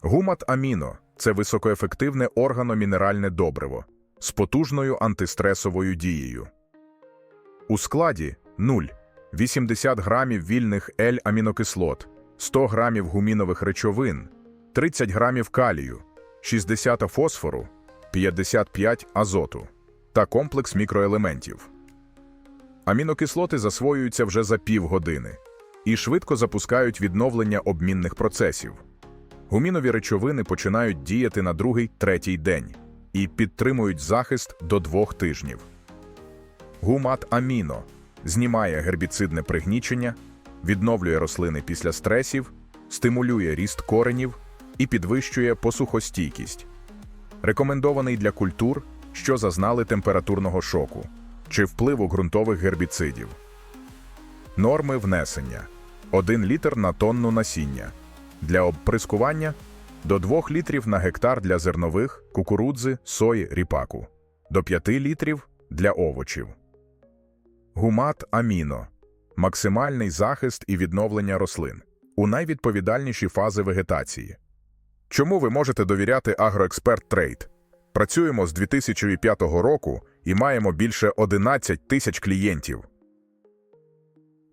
Гумат аміно це високоефективне органомінеральне добриво з потужною антистресовою дією. У складі 0, 80 грамів вільних L-амінокислот, 100 грамів гумінових речовин, 30 грамів калію, 60 фосфору, 55 азоту та комплекс мікроелементів. Амінокислоти засвоюються вже за півгодини і швидко запускають відновлення обмінних процесів. Гумінові речовини починають діяти на другий-третій день і підтримують захист до двох тижнів. Гумат аміно знімає гербіцидне пригнічення, відновлює рослини після стресів, стимулює ріст коренів і підвищує посухостійкість. Рекомендований для культур, що зазнали температурного шоку чи впливу ґрунтових гербіцидів. Норми внесення 1 літр на тонну насіння. Для обприскування до 2 літрів на гектар для зернових, кукурудзи, сої, ріпаку, до 5 літрів для овочів. Гумат аміно максимальний захист і відновлення рослин у найвідповідальніші фази вегетації. Чому ви можете довіряти Агроексперт Трейд? Працюємо з 2005 року і маємо більше 11 тисяч клієнтів.